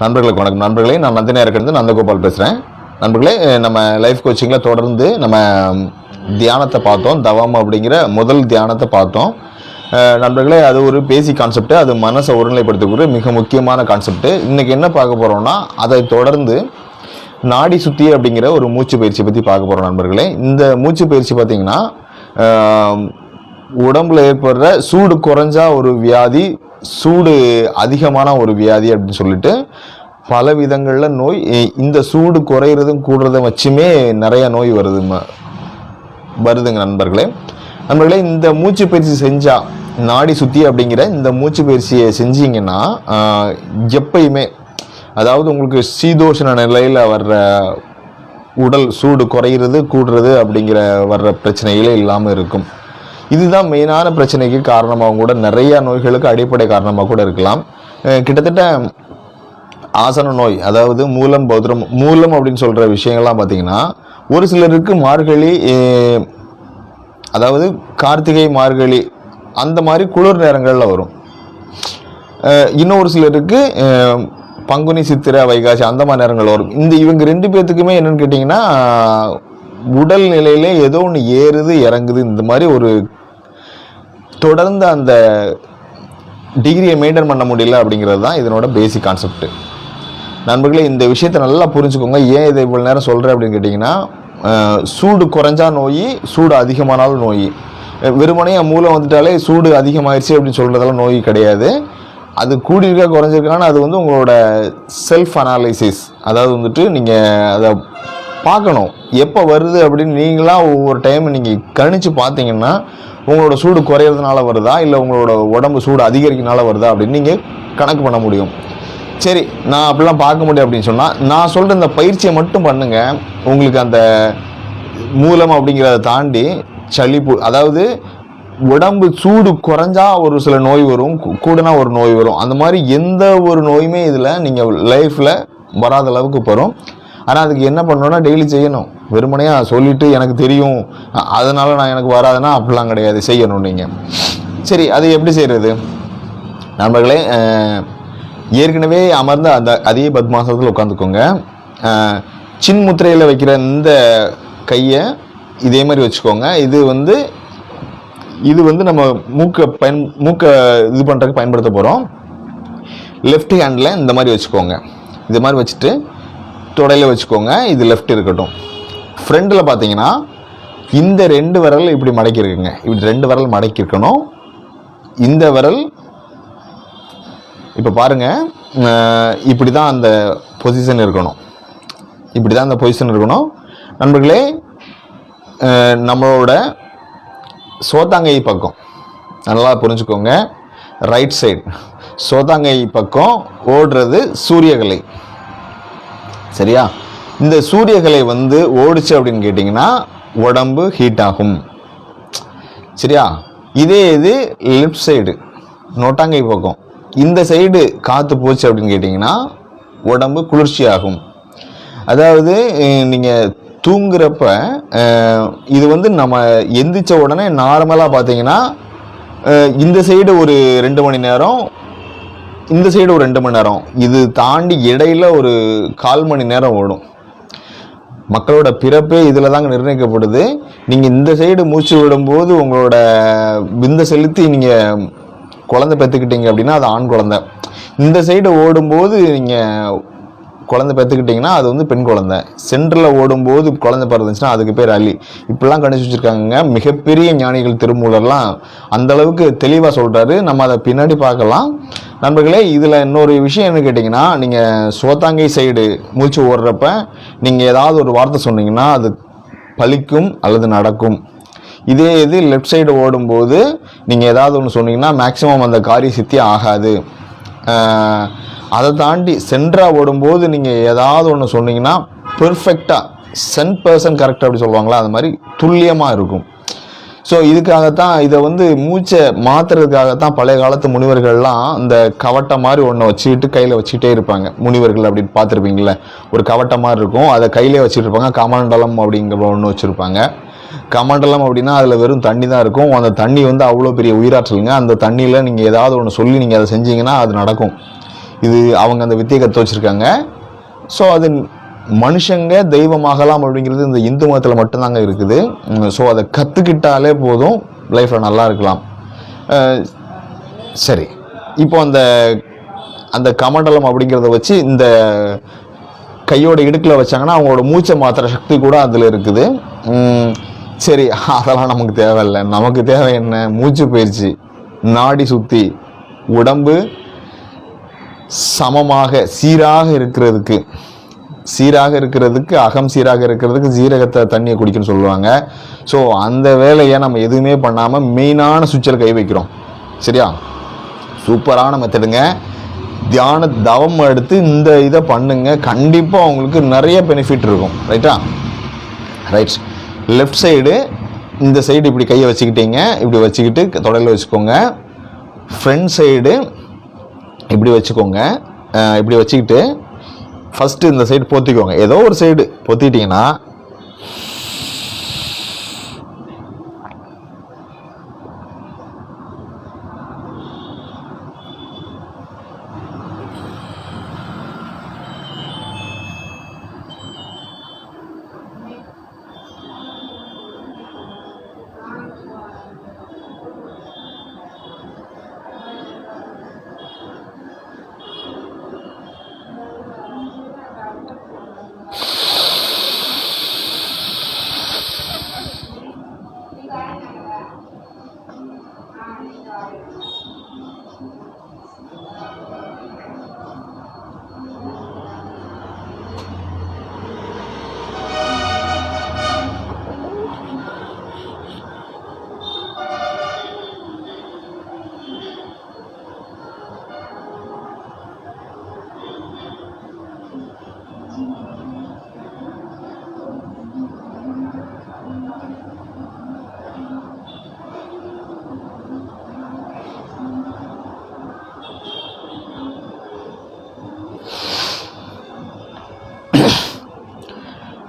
நண்பர்களுக்கு வணக்கம். நண்பர்களே நான் நந்தினியாருக்கிருந்து நந்தகோபால் பேசுகிறேன் நண்பர்களே நம்ம லைஃப் கோச்சிங்கில் தொடர்ந்து நம்ம தியானத்தை பார்த்தோம். தவம் அப்படிங்கிற முதல் தியானத்தை பார்த்தோம். நண்பர்களே அது ஒரு பேசிக் கான்செப்ட் அது மனசை ஒருநிலைப்படுத்தக்கூடிய மிக முக்கியமான கான்செப்ட் இன்றைக்கி என்ன பார்க்க போகிறோம்னா அதை தொடர்ந்து நாடி சுத்தி அப்படிங்கிற ஒரு மூச்சு பயிற்சி பற்றி பார்க்க போகிறோம் நண்பர்களே. இந்த மூச்சு பயிற்சி பார்த்திங்கன்னா உடம்புல ஏற்படுற சூடு குறைஞ்சா ஒரு வியாதி சூடு அதிகமான ஒரு வியாதி அப்படின்னு சொல்லிட்டு பல விதங்களில் நோய் இந்த சூடு குறையிறதும் கூடுறதும் வச்சுமே நிறைய நோய் வருது வருதுங்க நண்பர்களே. நண்பர்களே இந்த மூச்சு பயிற்சி செஞ்சால் நாடி சுற்றி அப்படிங்கிற இந்த மூச்சு பயிற்சியை செஞ்சீங்கன்னா எப்பயுமே அதாவது உங்களுக்கு சீதோஷண நிலையில் வர்ற உடல் சூடு குறையிறது கூடுறது அப்படிங்கிற வர்ற பிரச்சனைகளே இல்லாமல் இருக்கும். இதுதான் மெயினான பிரச்சனைக்கு காரணமாகவும் கூட நிறைய நோய்களுக்கு அடிப்படை காரணமாக கூட இருக்கலாம். கிட்டத்தட்ட ஆசன நோய் அதாவது மூலம் பௌத்திரம் மூலம் அப்படின்னு சொல்கிற விஷயங்கள்லாம் பார்த்தீங்கன்னா ஒரு சிலருக்கு மார்கழி அதாவது கார்த்திகை மார்கழி அந்த மாதிரி குளிர் நேரங்களில் வரும். இன்னும் இன்னொரு சிலருக்கு பங்குனி சித்திரை வைகாசி அந்த மாதிரி நேரங்கள் வரும். இந்த இவங்க ரெண்டு பேர்த்துக்குமே என்னென்னு கேட்டிங்கன்னா உடல் நிலையிலே ஏதோ ஒன்று ஏறுது இறங்குது இந்த மாதிரி ஒரு தொடர்ந்து அந்த டிகிரியை மெயின்டைன் பண்ண முடியல அப்படிங்கிறது தான் இதனோட பேசிக் கான்செப்ட் நண்பர்களே இந்த விஷயத்தை நல்லா புரிஞ்சுக்கோங்க. ஏன் இதை இவ்வளோ நேரம் சொல்கிறேன் அப்படின்னு கேட்டிங்கன்னா சூடு குறைஞ்சா நோய் சூடு அதிகமானாலும் நோய். வெறுமனையாக வெறுமனே வந்துட்டாலே சூடு அதிகமாயிருச்சு அப்படின்னு சொல்கிறதெல்லாம் நோய் கிடையாது. அது கூடியிருக்கா குறைஞ்சிருக்கான்னு அது வந்து உங்களோட செல்ஃப் அனாலிசிஸ் அதாவது வந்துட்டு நீங்கள் அதை பார்க்கணும். எப்போ வருது அப்படின்னு நீங்களாக ஒவ்வொரு டைம் நீங்கள் கணிச்சு பார்த்தீங்கன்னா உங்களோட சூடு குறையிறதுனால வருதா? இல்லை உங்களோட உடம்பு சூடு அதிகரிக்கனால வருதா? அப்படின்னு நீங்கள் கணக்கு பண்ண முடியும். சரி நான் அப்படிலாம் பார்க்க முடியும் அப்படின்னு சொன்னால் நான் சொல்கிற இந்த பயிற்சியை மட்டும் பண்ணுங்கள் உங்களுக்கு அந்த மூலம் அப்படிங்கிறத தாண்டி சளி அதாவது உடம்பு சூடு குறைஞ்சா ஒரு சில நோய் வரும் கூடனா ஒரு நோய் வரும். அந்த மாதிரி எந்த ஒரு நோயுமே இதில் நீங்கள் லைஃப்பில் வராத அளவுக்கு போகிறோம் ஆனால் அதுக்கு என்ன பண்ணணும்னா டெய்லி செய்யணும். வெறுமனையாக சொல்லிவிட்டு எனக்கு தெரியும். அதனால் நான் எனக்கு வராதுன்னா அப்படிலாம் கிடையாது. செய்யணும் நீங்கள் சரி அது எப்படி செய்கிறது நண்பர்களே ஏற்கனவே அமர்ந்த அந்த அதே பத்மாசனத்தில் உட்காந்துக்கோங்க. சின் முத்திரையில் வைக்கிற இந்த கையை இதே மாதிரி வச்சுக்கோங்க. இது வந்து இது வந்து நம்ம மூக்கை பயன் மூக்கை இது பண்ணுறதுக்கு பயன்படுத்த போகிறோம் லெஃப்ட் ஹேண்டில் இந்த மாதிரி வச்சுக்கோங்க. இது மாதிரி வச்சுட்டு தொடையில் வச்சுக்கோங்க இது லெஃப்ட் இருக்கட்டும். ஃப்ரண்டில் பார்த்தீங்கன்னா இந்த ரெண்டு விரல் இப்படி மடக்கியிருக்குங்க. இப்படி ரெண்டு விரல் மடக்கியிருக்கணும். இந்த விரல் இப்போ பாருங்க இப்படி தான் அந்த பொசிஷன் இருக்கணும். இப்படி தான் அந்த பொசிஷன் இருக்கணும். நண்பர்களே நம்மளோட சோத்தாங்கை பக்கம் நல்லா புரிஞ்சுக்கோங்க. ரைட் சைடு சோத்தாங்கை பக்கம் ஓடுறது சூரியகலை. சரியா? இந்த சூரியகலை வந்து ஓடிச்சு அப்படின்னு கேட்டிங்கன்னா உடம்பு ஹீட் ஆகும். சரியா? இதே இது லெஃப்ட் சைடு நோட்டாங்கை பக்கம். இந்த சைடு காற்று போச்சு அப்படின்னு கேட்டிங்கன்னா உடம்பு குளிர்ச்சி ஆகும் அதாவது நீங்கள் தூங்குறப்ப இது வந்து நம்ம எந்திரிச்ச உடனே நார்மலாக பார்த்தீங்கன்னா இந்த சைடு ஒரு ரெண்டு மணி நேரம் இந்த சைடு ஒரு ரெண்டு மணி நேரம். இது தாண்டி இடையில ஒரு கால் மணி நேரம் ஓடும். மக்களோட பிறப்பே இதில் தாங்க நிர்ணயிக்கப்படுது. நீங்கள் இந்த சைடு மூச்சு விடும்போது உங்களோட விந்த செலுத்தி நீங்கள் குழந்தை பெற்றுக்கிட்டீங்க அப்படின்னா அது ஆண் குழந்தை. இந்த சைடு ஓடும்போது நீங்கள் குழந்தை பெற்றுக்கிட்டிங்கன்னா அது வந்து பெண் குழந்தை. சென்டரில் ஓடும்போது குழந்தை பிறந்துச்சுன்னா அதுக்கு பேர் அலி இப்படிலாம் கணிச்சு வச்சுருக்காங்க மிகப்பெரிய ஞானிகள் திருமூலர்லாம் அந்த அளவுக்கு தெளிவாக சொல்கிறாரு நம்ம அதை பின்னாடி பார்க்கலாம். நண்பர்களே இதில் இன்னொரு விஷயம் என்ன கேட்டிங்கன்னா நீங்கள் சோத்தாங்கை சைடு மூச்சு ஓடுறப்ப நீங்கள் ஏதாவது ஒரு வார்த்தை சொன்னீங்கன்னா அது பலிக்கும் அல்லது நடக்கும். இதே இது லெஃப்ட் சைடு ஓடும்போது நீங்கள் ஏதாவது ஒன்று சொன்னீங்கன்னா மேக்ஸிமம் அந்த காரிய சித்தி ஆகாது. அதை தாண்டி சென்ட்ராக ஓடும்போது நீங்கள் ஏதாவது ஒன்று சொன்னீங்கன்னா பெர்ஃபெக்டாக சென் பர்சன் கரெக்டாக அப்படி சொல்லுவாங்களா? அது மாதிரி துல்லியமாக இருக்கும். ஸோ இதுக்காகத்தான் இதை வந்து மூச்சை மாற்றுறதுக்காகத்தான் பழைய காலத்து முனிவர்கள்லாம் இந்த கவட்டை மாதிரி ஒன்றை வச்சுக்கிட்டு கையில் வச்சுக்கிட்டே இருப்பாங்க. முனிவர்கள் அப்படின்னு பார்த்துருப்பீங்களே ஒரு கவட்டை மாதிரி இருக்கும். அதை கையிலே வச்சுட்டு இருப்பாங்க. கமண்டலம் அப்படிங்கிற ஒன்று வச்சுருப்பாங்க. கமண்டலம் அப்படின்னா அதில் வெறும் தண்ணி தான் இருக்கும். அந்த தண்ணி வந்து அவ்வளோ பெரிய உயிராற்றலுங்க. அந்த தண்ணியில் நீங்கள் ஏதாவது ஒன்று சொல்லி நீங்கள் அதை செஞ்சீங்கன்னா அது நடக்கும். இது அவங்க அந்த வித்தியை கற்று வச்சுருக்காங்க. ஸோ அது மனுஷங்க தெய்வமாகலாம் அப்படிங்கிறது இந்த இந்து மதத்தில் மட்டும்தாங்க இருக்குது. ஸோ அதை கற்றுக்கிட்டாலே போதும் லைஃப்பில் நல்லா இருக்கலாம். சரி. இப்போ அந்த அந்த கமண்டலம் அப்படிங்கிறத வச்சு இந்த கையோட இடுக்கில் வச்சாங்கன்னா அவங்களோட மூச்சை மாத்திர சக்தி கூட அதில் இருக்குது. சரி அதெல்லாம் நமக்கு தேவையில்லை. நமக்கு தேவை என்ன? மூச்சு பயிற்சி நாடி சுற்றி உடம்பு சமமாக சீராக இருக்கிறதுக்கு சீராக இருக்கிறதுக்கு அகம் சீராக இருக்கிறதுக்கு ஜீரகத்தை தண்ணியை குடிக்கணும்னு சொல்லுவாங்க. ஸோ அந்த வேலையை நம்ம எதுவுமே பண்ணாமல் மெயினான சுவிட்சில் கை வைக்கிறோம். சரியா? சூப்பரான மெத்தடுங்க. தியான தவம் எடுத்து இந்த இதை பண்ணுங்க. கண்டிப்பாக உங்களுக்கு நிறைய பெனிஃபிட் இருக்கும். ரைட்டா ரைட் லெஃப்ட் சைடு இந்த சைடு இப்படி கையை வச்சுக்கிட்டீங்க. இப்படி வச்சுக்கிட்டு தொடையில் வச்சுக்கோங்க. ஃப்ரண்ட் சைடு இப்படி வச்சுக்கோங்க. இப்படி வச்சுக்கிட்டு ஃபஸ்ட்டு இந்த சைடு பொத்திக்கோங்க. ஏதோ ஒரு சைடு பொத்திக்கிட்டிங்கன்னா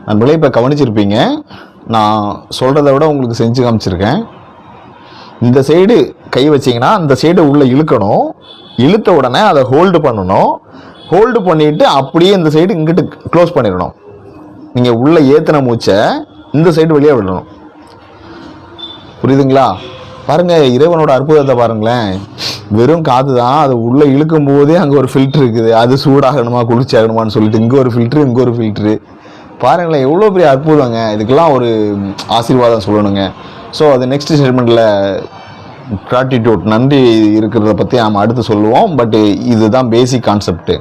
நண்பர்களே இப்போ கவனிச்சிருப்பீங்க. நான் சொல்கிறத விட உங்களுக்கு செஞ்சு காமிச்சிருக்கேன். இந்த சைடு கை வச்சீங்கன்னா அந்த சைடு உள்ளே இழுக்கணும். இழுத்த உடனே அதை ஹோல்டு பண்ணணும். ஹோல்டு பண்ணிட்டு அப்படியே இந்த சைடு இங்கிட்டு க்ளோஸ் பண்ணிடணும். நீங்கள் உள்ளே ஏற்றின மூச்சை இந்த சைடு வெளியே விடணும். புரியுதுங்களா? பாருங்கள் இறைவனோட அற்புதத்தை பாருங்களேன். வெறும் காற்று தான் அது உள்ளே இழுக்கும் போதே அங்கே ஒரு ஃபில்ட்ரு இருக்குது. அது சூடாகணுமா குளிர்ச்சியாகணுமான்னு சொல்லிட்டு இங்கே ஒரு ஃபில்ட்ரு இங்கே ஒரு ஃபில்ட்ரு பாருங்களேன் எவ்வளோ பெரிய அற்புதங்க. இதுக்கெல்லாம் ஒரு ஆசீர்வாதம் சொல்லணுங்க. ஸோ அது நெக்ஸ்ட் ஸ்டேட்மெண்ட்டில் கிராட்டிடியூட் நன்றி இருக்கிறத பற்றி நாம் அடுத்து சொல்லுவோம். பட் இதுதான் பேசிக் கான்செப்ட்டு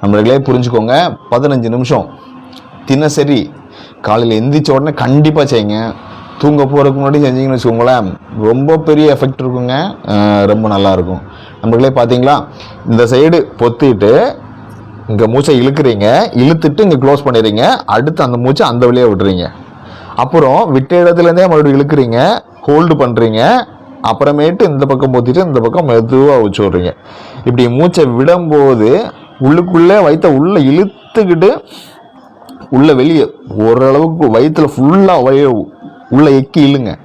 நம்மளே புரிஞ்சுக்கோங்க. பதினஞ்சு நிமிஷம். தினசரி காலையில் எந்திரிச்ச உடனே கண்டிப்பாக செய்யுங்க. தூங்க போகிறதுக்கு முன்னாடி செஞ்சீங்கன்னு வச்சுக்கோங்களேன் ரொம்ப பெரிய எஃபெக்ட் இருக்குங்க. ரொம்ப நல்லா இருக்கும். நம்மளே பார்த்தீங்களா இந்த சைடு பொத்திட்டு இங்கே மூச்சை இழுக்கிறீங்க. இழுத்துட்டு இங்கே க்ளோஸ் பண்ணிடுறீங்க. அடுத்து அந்த மூச்சை அந்த வழியாக விடுறீங்க. அப்புறம் விட்ட இடத்துலேருந்தே மறுபடியும் இழுக்கிறீங்க. ஹோல்டு பண்ணுறீங்க அப்புறமேட்டு இந்த பக்கம் பொத்திட்டு இந்த பக்கம் மெதுவாக வச்சு விட்றீங்க. இப்படி மூச்சை விடும்போது உள்ளுக்குள்ளே வயிற்ற உள்ளே இழுத்துக்கிட்டு உள்ளே வெளியே ஓரளவுக்கு வயிற்றில் ஃபுல்லாக வய உள்ளே எக்கி இழுங்க.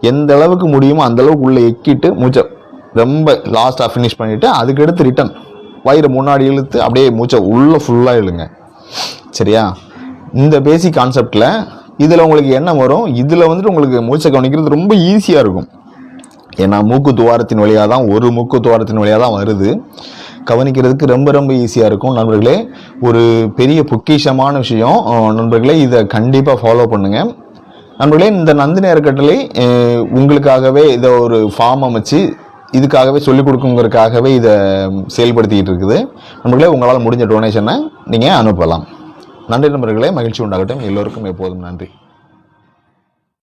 எந்த அளவுக்கு முடியுமோ அந்த அளவுக்கு உள்ளே எக்கிட்டு மூச்சை ரொம்ப லாஸ்ட்டாக ஃபினிஷ் பண்ணிவிட்டு அதுக்கடுத்து ரிட்டன் வயிறு முன்னாடி இழுத்து அப்படியே மூச்சை உள்ளே ஃபுல்லாக இழுங்க. சரியா? இந்த பேசிக் கான்செப்டில் இதில் உங்களுக்கு என்ன வரும். இதில் வந்துட்டு உங்களுக்கு மூச்சை கவனிக்கிறது ரொம்ப ஈஸியாக இருக்கும். ஏன்னா மூக்கு துவாரத்தின் வழியாக தான் ஒரு மூக்கு துவாரத்தின் வழியாக தான் வருது. கவனிக்கிறதுக்கு ரொம்ப ரொம்ப ஈஸியாக இருக்கும். நண்பர்களே ஒரு பெரிய பொக்கிஷமான விஷயம். நண்பர்களே இதை கண்டிப்பாக ஃபாலோ பண்ணுங்கள் நண்பர்களே இந்த நந்தினி அறக்கட்டளை உங்களுக்காகவே இதை ஒரு ஃபார்ம் அமைச்சு இதுக்காகவே சொல்லிக் கொடுக்குங்கிறதுக்காகவே இதை செயல்படுத்திக்கிட்டு இருக்குது. நண்பர்களே உங்களால் முடிஞ்ச டொனேஷனை நீங்கள் அனுப்பலாம். நன்றி நண்பர்களே மகிழ்ச்சி உண்டாகட்டும். எல்லோருக்கும் எப்போதும் நன்றி.